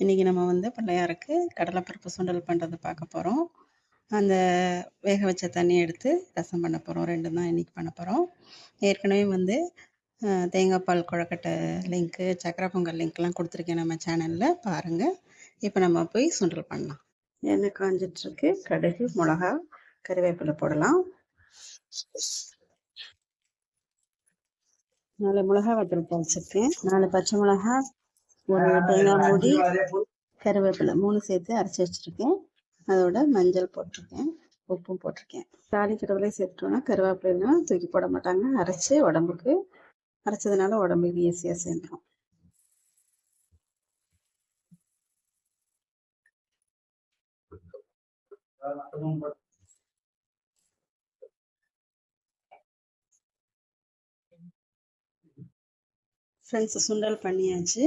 இன்றைக்கி நம்ம வந்து பிள்ளையாருக்கு கடலைப்பருப்பு சுண்டல் பண்ணுறது பார்க்க போகிறோம் அந்த வேக வச்ச தண்ணி எடுத்து ரசம் பண்ண போகிறோம் ரெண்டும் தான் இன்றைக்கி பண்ண போகிறோம் ஏற்கனவே வந்து தேங்காய் பால் குழக்கட்டை லிங்க்கு சக்கரை பொங்கல் லிங்க்லாம் கொடுத்துருக்கேன் நம்ம சேனலில் பாருங்கள் இப்போ நம்ம போய் சுண்டல் பண்ணலாம். எண்ணெய் காஞ்சிட்ருக்கு. கடுகு மிளகா கறிவேப்பிலை போடலாம். நாலு மிளகா வத்தல் வச்சுருக்கேன் நாலு பச்சை மிளகா ஒரு தேங்காய் மூடி கருவேப்பிலை மூணு சேர்த்து அரைச்சி வச்சுருக்கேன். அதோட மஞ்சள் போட்டிருக்கேன். உப்பும் போட்டிருக்கேன். தாளிக்கிறவளே சேர்த்துட்டோன்னா கருவேப்பிலைலாம் தூக்கி போட மாட்டாங்க. அரைச்சி உடம்புக்கு அரைச்சதுனால உடம்புக்கு ஈஸியாக சேர்ந்துடும் ஃப்ரெண்ட்ஸ் சுண்டல் பண்ணியாச்சு.